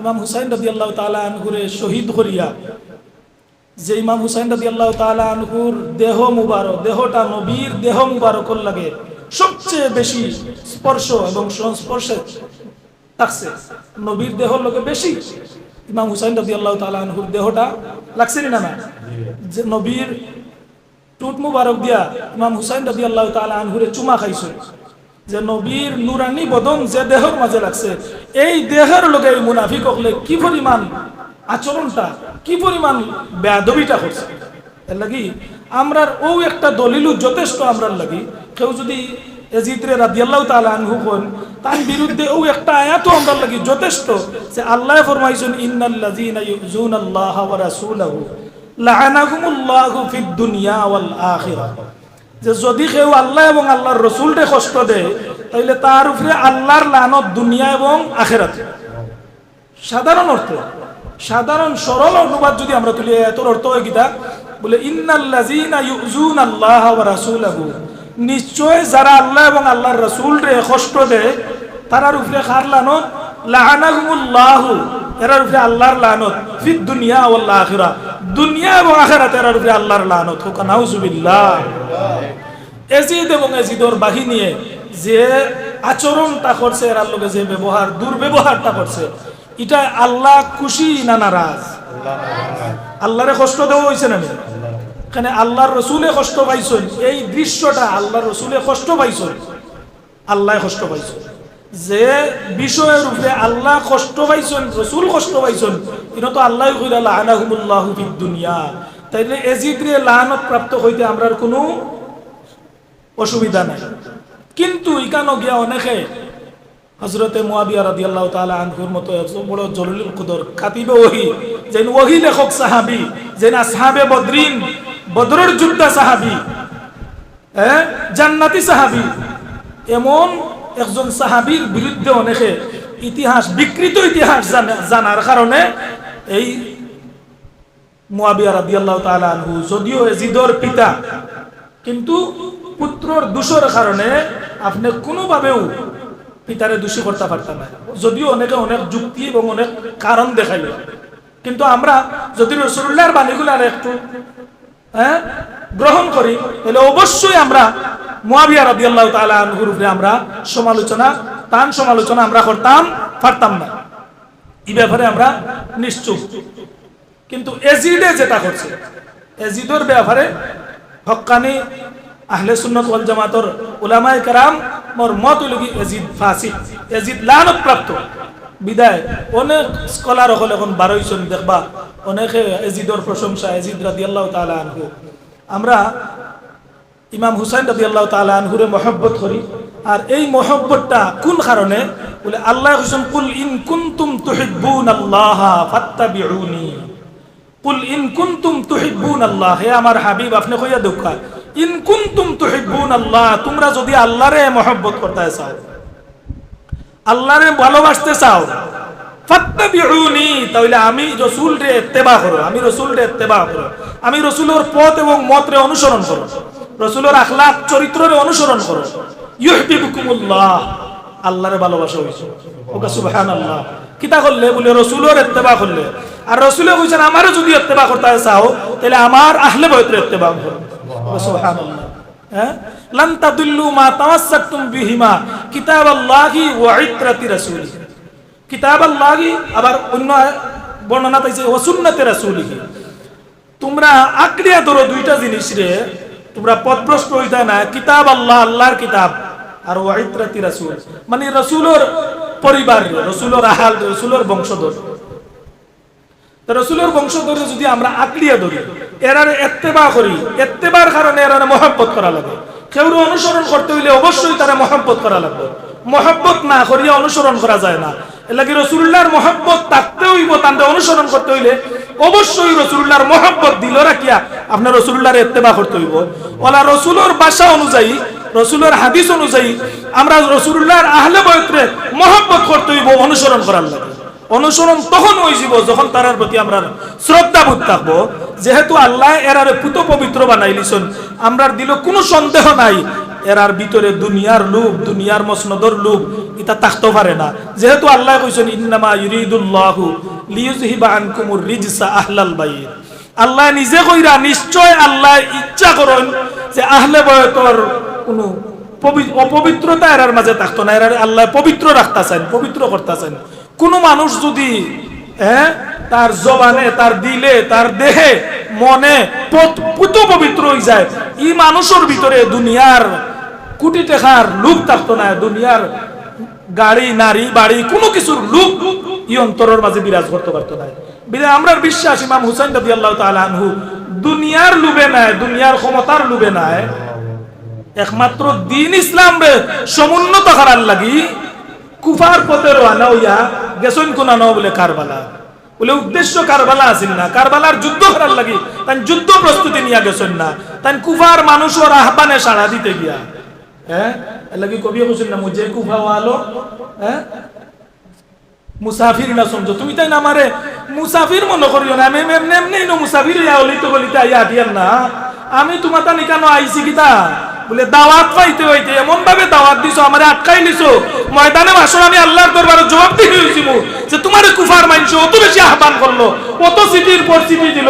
ইমাম হুসাইন রবি আল্লাহ তালা আনহুরে শহীদ করিয়া, যে ইমাম হুসাইন রবি আল্লাহ তালা আনহুর দেহ মুবারক, দেহটা নবীর দেহ মুবারকর লাগে সবচেয়ে বেশি স্পর্শ এবং সংস্পর্শে থাকছে নবীর দেহ লোকে বেশি ইমাম হুসাইন রবি আল্লাহ তালা আনহুর দেহটা লাগছে না না যে নবীর টুট মুবারক দিয়া ইমাম হুসাইন রবি আল্লাহ তালা আনহুরে চুমা খাইছে। যে নবীর নুরানি বদন যে দেহের মাঝে লাগছে, এই দেহের লোকে এই মুনাফিক হলে কি পরিমাণ আচরণটা, কি পরিমাণ বেদবিটা করছে? এর লাগি আমরার ও একটা দলিলু যথেষ্ট আমরার লাগি। কেউ যদি এজিদরে রাদিয়াল্লাহু তাআলা আনহু কোন তার বিরুদ্ধে ও একটা আয়াতও আমরার লাগি যথেষ্ট যে আল্লাহ ফরমাইছেন, ইন্নাল্লাযীনা ইউযুনাল্লাহা ওয়া রাসূলাহু লাআনাহুমুল্লাহু ফিদ দুনিয়া ওয়াল আখিরাহ যে যদি কেউ আল্লাহ এবং আল্লাহর রসুলরে কষ্ট দেয় তাহলে তার উপরে আল্লাহর লানত দুনিয়া এবং আখেরাতে। সাধারণ অর্থ। সাধারণ সরল অনুবাদ যদি আমরা তুলি এত অর্থ হয় গীতা বলে, ইন্নাল্লাযীনা ইউযুনাল্লাহ ওয়া রাসূলাহু। নিশ্চয় যারা আল্লাহ এবং আল্লাহর রাসূলরে কষ্ট দেয়, তারার উপরে কার লানত? লাআনাহুমুল্লাহু। এরার উপরে আল্লাহর লানত। ফিদ দুনিয়া ওয়াল আখিরা দুনিয়া এবং আখিরাতে এরার উপরে আল্লাহর লানত হোক, নাউজুবিল্লাহ। এজিদ এবং এজিদর বাহিনী যে আচরণটা করছে এরার লোকে যে ব্যবহার, দুর্ব্যবহারটা করছে, এটা আল্লাহ খুশি না নারাজ? আল্লাহরে কষ্ট দেওয়া হয়েছে না নি? এখানে আল্লাহর রসুলে কষ্ট পাইছেন, এই দৃশ্যটা আল্লাহর রসুলে কষ্ট পাইছেন, আল্লাহ কষ্ট পাইছেন। যে বিষয়ের উপরে আল্লাহ কষ্ট পাইছেন, রসুল কষ্ট পাইছেন এটা তো আল্লাহ কইরা লানাহুমুল্লাহ ফিদ দুনিয়া। তাইলে এজিদরে লানত প্রাপ্ত হইতে আমরার কোনো অসুবিধা নাই। কিন্তু ইকানো গিয়া অনেকে হজরতে মুয়াবিয়া রাদিয়াল্লাহ তাআলা আনহুর মতো বড় জলিলুল কুদর কাতিবে ওহি, যেন ওহি লেখক সাহাবী, যেন আসহাবে বদরিন, বদরের যোদ্ধা সাহাবী হ্যাঁ জান্নাতি সাহাবী, এমন একজন সাহাবীর বিরুদ্ধে অনেকে ইতিহাস, বিকৃত ইতিহাস জানা- জানার কারণে এই মুয়াবিয়া রাদিয়াল্লাহু তাআলা আনহু যদিও এজিদর পিতা, কিন্তু পুত্রর দোষের কারণে আপনি কোনোভাবেও পিতারে দোষী করতে পারতেন না। যদিও অনেকে অনেক যুক্তি এবং অনেক কারণ দেখাইল। কিন্তু আমরা যদি রসুল্লাহর বাণীগুলো আর একটু হ্যাঁ গ্রহণ করি, তাহলে অবশ্যই আমরা মুয়াবিয়া রাদিয়াল্লাহু তাআলা আনহুর উপরে আমরা সমালোচনা, তান সমালোচনা আমরা করতাম, পারতাম না। এই ব্যাপারে আমরা নিশ্চুপ। কিন্তু এজিডে যেটা করছে এজিদর ব্যাপারে হক্কানি আহলে সুন্নত ওয়াল জামাতর উলামায়ে কেরাম মোর মত লগি এজিদ ফাসিক। এজিদ লানত প্রাপ্ত বিদায়, অনেক স্কলার হল এখন বারোইজন দেখবা অনেকে এজিদর প্রশংসা, এজিদ রাদিয়াল্লাহু তাআলা আনহু। আমরা ইমাম হুসাইন রাদিয়াল্লাহু তাআলা আনহুরে মহব্বত করি। আর এই মহব্বতটা কোন কারণে? বলে, আল্লাহ হুসেন কুল ইন কুনতুম ফাত্তাবিউনি। কুল ইন কুনতুম আল্লাহ হে আমার হাবিব, আপনি কইয়া ইন কুনতুম আল্লাহ তোমরা যদি আল্লাহরে মহব্বত করতে চাও, আল্লাহরে ভালোবাসতে চাও, ফাত্তাবিউনি, তাহলে আমি রসুল রে ইত্তেবা করো, আমি রসুল রে ইত্তেবা করো। আমি রসুলের পথ এবং মত রে অনুসরণ করো। রসুলের আখলাক চরিত্রে অনুসরণ করো। ইউহিবুকুমুল্লাহ আল্লাহরে ভালোবাসা হইছে। ওকে সুবহানাল্লাহ। কিতা করলে? বলে রসুলের ইত্তেবা করলে। আর রসুলে কইছেন, আমারও যদি ইত্তেবা করতে চাও, তাহলে আমার আহলে বয়তের ইত্তেবা করো। ওকে সুবহানাল্লাহ। হ্যাঁ? লান তাদুল্লু মা তামাসসাকতুম বিহিমা কিতাবাল্লাহি ওয়া ইত্রাতি রাসূলিহি কিতাবাল্লাহি আবার অন্য বর্ণনা পাইছে, ওয়া সুন্নাতি রাসূলিহি। তোমরা আঁকড়িয়া ধরো দুইটা জিনিস রে, তোমরা পথভ্রষ্ট হইতা না, কিতাব আল্লাহ, আল্লাহর কিতাব। আর ওয়াইত্রাতি রাসূল। মানে রাসূলের পরিবার, রাসূলের আহাল, রাসূলের বংশধর। রসুলের বংশধরে যদি আমরা আঁকড়িয়া ধরি, এরারে এত্তেবা করি, এত্তেবার কারণে এরারে মহব্বত করা লাগে। কেউ অনুসরণ করতে হইলে অবশ্যই তারা মহব্বত করা লাগবে। মহব্বত না করিয়া অনুসরণ করা যায় না। এলাকি রসুল্লাহর মহব্বত থাকতে হইব তাদের অনুসরণ করতে হইলে অবশ্যই রসুল্লাহর মহব্বত দিল রাখিয়া আপনার রসুল্লাহর এত্তেবা করতে হইব। ওলা রসুলের ভাষা অনুযায়ী রসুলের হাদিস অনুযায়ী আমরা রসুল্লাহর আহলে বয়ত্রে মহব্বত করতে হইব, অনুসরণ করার লাগে। অনুসরণ তখন হয়েছিল যখন তারার প্রতি আমরা শ্রদ্ধাবোধ থাকব। যেহেতু আল্লাহ এরারে পুত পবিত্র বানাইলিছন আমরা দিল কোনো সন্দেহ নাই, এরার ভিতরে দুনিয়ার লোভ, দুনিয়ার মসনদর লোভ, এটা থাকতে পারে না। যেহেতু আল্লাহ কইছেন, ইন্নামা ইউরিদুল্লাহু লিইউযহিবা আনকুমুর রিজসা আহলাল বাইত। আল্লাহ নিজে কইরা নিশ্চয় আল্লাহ ইচ্ছা করেন যে আহলে বয়তর কোনো পবি- অপবিত্রতা এরার মাঝে থাকতো না, এরার আল্লাহ পবিত্র রাখতেছেন, পবিত্র করতেছেন। কোন মানুষ যদি হ্যাঁ তার জবানে, তার দিলে, তার দেহে, মনে পত- পবিত্র হয়ে যায়, এই মানুষের ভিতরে দুনিয়ার কোটি টাকার লোভ থাকতো না, দুনিয়ার গাড়ি, নারী, বাড়ি, কোনো কিছুর লোভ ই অন্তরের মাঝে বিরাজ করতে পারতো না। আমরা বিশ্বাস ইমাম হুসাইন রবি আল্লাহ আনহু, দুনিয়ার লুবে নাই, দুনিয়ার ক্ষমতার লুবে নাই একমাত্র দিন ইসলাম রে সমুন্নত করার লাগি কুফার পথে রওনা হইয়া গেছন কোন ন বলে কারবালা বলে উদ্দেশ্য কারবালা আছিল না কারবালার যুদ্ধ করার লাগি তাই যুদ্ধ প্রস্তুতি নিয়ে গেছেন না তাই কুফার মানুষের আহ্বানে সাড়া দিতে গিয়া হ্যাঁ লাগি কবি বলছেন না মুঝে কুফা ওয়ালো হ্যাঁ মুসাফির না সমঝো তুমি তাই না আমারে মুসাফির মনে করিও না আমি এমনি এমনি মুসাফির ইয়া অলিত গলিতে আইয়া দিয়ার না আমি তোমার তা নিকানো আইছি কিতা বলে, দাওয়াত পাইতে হইতে এমন ভাবে দাওয়াত দিছো, আমারে আটকাই নিছো। ময়দানে ভাষণ আমি আল্লাহর দরবারে জবাব দিয়ে হইছি মু যে, তোমার কুফার মাইনছো, অত বেশি আহ্বান করল, অত সিটির পর সিটি দিল,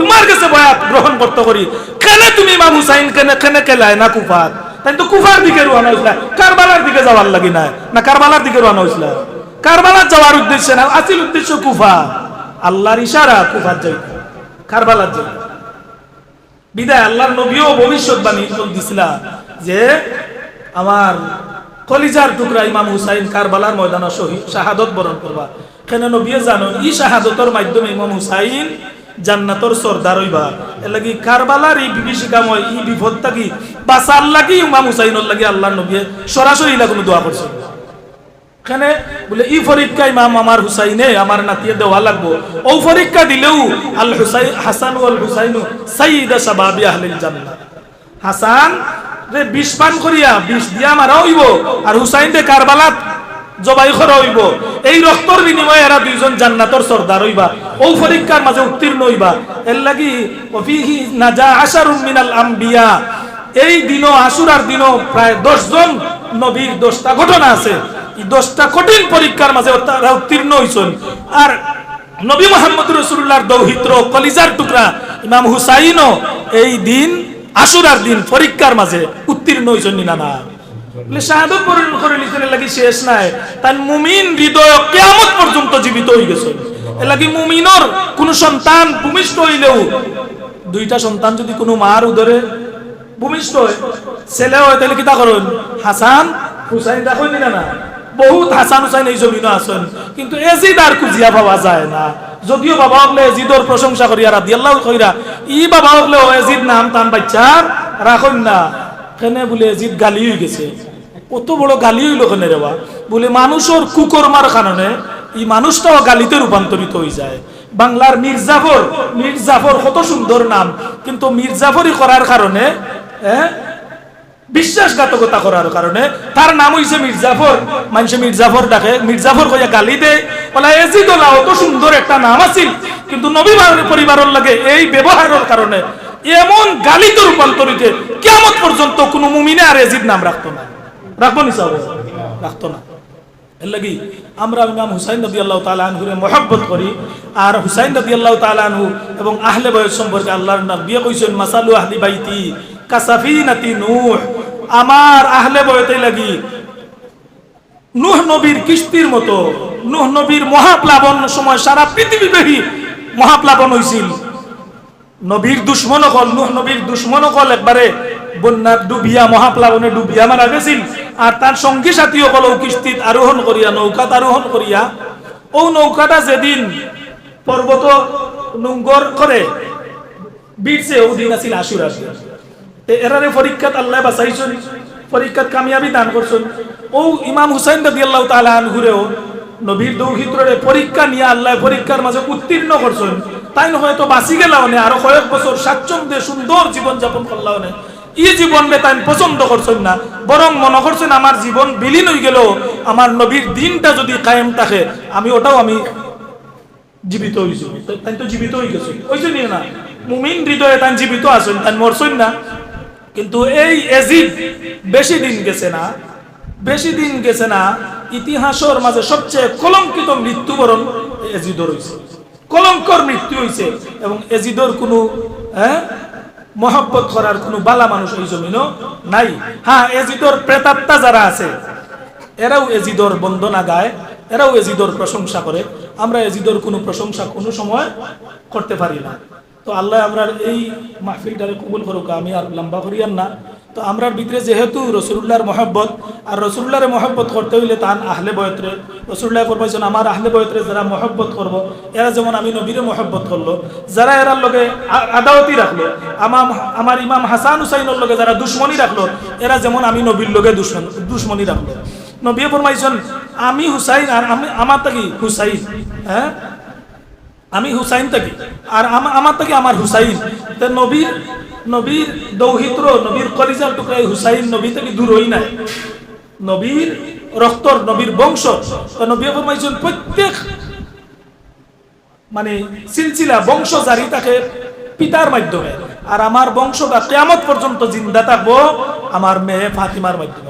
তোমার কাছে বয়াত গ্রহণ করতে করি। কেন তুমি ইমাম হুসাইন, কেন কেন কেলায় না কুফার? তাই তো কুফার দিকে রওনা হইছিল কারবালার দিকে যাওয়ার লাগি না না কারবালার দিকে রওনা হইছিল কারবালার যাওয়ার উদ্দেশ্য না, আসল উদ্দেশ্য কুফা আল্লাহর ইশারা কুফার যাইতে কারবালার যাইতে বিদায় আল্লাহর নবীও ভবিষ্যৎবাণী দিছিল যে আমার কলিজার টুকরা ইমাম হুসাইন কারবালার ময়দান শহীদ শাহাদত বরণ করবা। কেন নবীয়ে জানো, ই শাহাদতর মাধ্যমে ইমাম হুসাইন জান্নাতর সর্দার হইবা। এর লাগি কারবালার এই বিভীষিকাময়, ই বিপদ থাকি বাঁচার লাগি ইমাম হুসাইনের লাগি আল্লাহর নবীয়ে সরাসরি ইলা কোনো দোয়া করছেন। এখানে বলে ইমাম আমার হুসাইনে, আমার নাতিয়ে দেওয়া লাগবো। ও দিলেও, আল হুসাইন হাসান ওয়াল হুসাইন সাইয়্যিদা শাবাবি আহলিল হাসান, রে, বিষ পান করিয়া, বিষ দিয়া হইব, আর হুসাইন কারবালাত জবাই করা হইব। এই রক্তর বিনিময়ে এরা দুইজন জান্নাতর সর্দার হইবা। ও পরীক্ষার মাঝে উত্তীর্ণ হইবা। এর লাগি ওফিহি নাজা আশারুম মিনাল আম্বিয়া। এই দিনও, আশুরার দিনও প্রায় দশ জন নবীর দশটা ঘটনা আছে। দশটা কঠিন পরীক্ষার মাঝে তারা উত্তীর্ণ হইছেন। আর নবী মোহাম্মদ রসুল্লাহর দৌহিত্র, কলিজার টুকরা, ইমাম হুসাইনও এই দিন, আশুরার দিন পরীক্ষার মাঝে উত্তীর্ণ হইছেন না না শেষ নাই। তাই সন্তান দুইটা সন্তান যদি কোনো হয় হাসান, হুসাইন দেখো না না বহুত হাসান হুসাইন এই জমিন আছেন। কিন্তু এজিদ আর খুঁজিয়া পাওয়া যায় না। যদিও বাবা হকলে এজিদর প্রশংসা করিয়া রাদি আল্লাহ কইরা ই বাবা হকলে ও এজিদ নাম টান বাচ্চার রাখুন না। কেনে বলে এজিদ গালি হয়ে গেছে? কত বড় গালি হইল কেনে রেবা বলে মানুষের কুকর্মার কারণে এই মানুষটাও গালিতে রূপান্তরিত হয়ে যায়। বাংলার মির্জাফর মির্জাফর কত সুন্দর নাম। কিন্তু মির্জাফরই করার কারণে হ্যাঁ বিশ্বাসঘাতকতা করার কারণে তার নাম হইছে মির্জাফর মানুষে মির্জাফর ডাকে মির্জাফর কইয়া গালি দে। বলা এজিদোলা অত সুন্দর একটা নাম আছিল। কিন্তু নবী পরিবারের লাগে এই ব্যবহারের কারণে এমন গালিতে রূপান্তরিত কেমন পর্যন্ত কোনো মুমিনে আর এজিদ নাম রাখতো না। রাখব নি সাহেব রাখতো না। এর লাগি আমরা ইমাম হুসাইন নবী আল্লাহ তালা আনহুরে মহব্বত করি আর হুসাইন নবী আল্লাহ তালা আনহু এবং আহলে বয়স সম্পর্কে আল্লাহর নাম বিয়ে কইছেন মাসালু আহলি বাইতি কাসাফি নাতি নূহ। আমার আহলে বয়তে লাগি। নুহ নবীর কিস্তির মতো, নুহ নবীর মহাপ্লাবন সময় সারা পৃথিবী ব্যাপী মহাপ্লাবন হয়েছিল নবীর দুশ্মন কল নুহ নবীর দুশ্মন কল একবারে বন্যা ডুবিয়া, মহাপ্লাবনে ডুবিয়া মারা গেছিল। আর তার সঙ্গী সাথী সকল কিস্তিত আরোহণ করিয়া, নৌকাত আরোহণ করিয়া ও নৌকাটা যেদিন পর্বত নোংর করে বিটছে ও দিন আছিল আশুর এরারে পরীক্ষাত আল্লাহ বাঁচাইছেন। পরীক্ষাত কামিয়াবি দান করছেন। ও ইমাম হুসাইন রবি আল্লাহ তালা ঘুরেও নবীর দৌহিত্রে পরীক্ষা নিয়ে আল্লাহ পরীক্ষার মাঝে উত্তীর্ণ করছেন। তাই হয়তো বাঁচি গেলাও নে, আরও কয়েক বছর স্বাচ্ছন্দ্যে সুন্দর জীবন যাপন করলাও নে। ই জীবন তাই পছন্দ করছেন না, বরং মনে করছেন আমার জীবন বিলীন হয়ে গেল আমার নবীর দিনটা যদি কায়েম থাকে, আমি ওটাও আমি জীবিত হয়েছি তাই তো জীবিত হয়ে গেছে। ওই জন্য না, মুমিন হৃদয়ে তাই জীবিত আছেন তাই মরছেন না। কিন্তু এই এজিদ বেশি দিন গেছে না, বেশি দিন গেছে না, ইতিহাসের মাঝে সবচেয়ে কলঙ্কিত মৃত্যুবরণ এজিদর হয়েছে কলঙ্কর মৃত্যু হয়েছে এবং এজিদর কোনো হ্যাঁ মহব্বত করার কোনো বালা মানুষ এই জমিনও নাই। হ্যাঁ এজিদর প্রেতাত্মা যারা আছে, এরাও এজিদর বন্দনা গায়, এরাও এজিদর প্রশংসা করে। আমরা এজিদর কোনো প্রশংসা কোনো সময় করতে পারি না। তো আল্লাহ আমরা এই মাহফিলটারে কবুল করুক, আমি আর লম্বা করিয়ান না। তো আমরার ভিতরে যেহেতু রসুল্লাহর মহব্বত, আর রসুল্লাহরে মহব্বত করতে হইলে তান আহলে বয়ত্রে। রসুল্লাহ ফরমাইছেন, আমার আহলে বয়ত্রে যারা মহব্বত করব, এরা যেমন আমি নবীরে মহব্বত করল, যারা এরার লগে আ- আদাওয়াতি রাখল আমার আমার ইমাম হাসান হুসাইনের লগে যারা দুশ্মনী রাখল, এরা যেমন আমি নবীর লগে দুশ্মন দুশ্মনী রাখল। নবী ফরমাইছেন, আমি হুসাইন আর আমি আমার থাকি হুসাইন? হ্যাঁ? আমি হুসাইন থাকি। আর আমা- আমার থেকে আমার হুসাইন। তে নবীর নবীর দৌহিত্র, নবীর কলিজার টুকরাই হুসাইন নবী থেকে দূর হই নাই। নবীর রক্তর, নবীর বংশ নবী প্রত্যেক মানে সিলসিলা বংশ জারি থাকে পিতার মাধ্যমে। আর আমার বংশ বা কেয়ামত পর্যন্ত জিন্দা থাকব আমার মেয়ে ফাতিমার মাধ্যমে।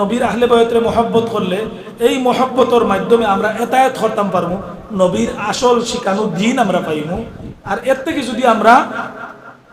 নবীর আহলে বয়তরে মহব্বত করলে এই মহব্বতর মাধ্যমে আমরা এতায়াত করতাম পারব নবীর আসল শিকানু দিন আমরা পাইমু। আর এর থেকে যদি আমরা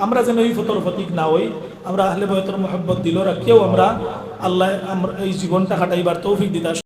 আমরা যেন এই ফতর ফতিক না হই, আমরা আহলে বয়তর মোহাম্মত দিল কেউ আমরা আল্লাহ আমরা এই জীবনটা কাটাইবার তৌফিক দিতা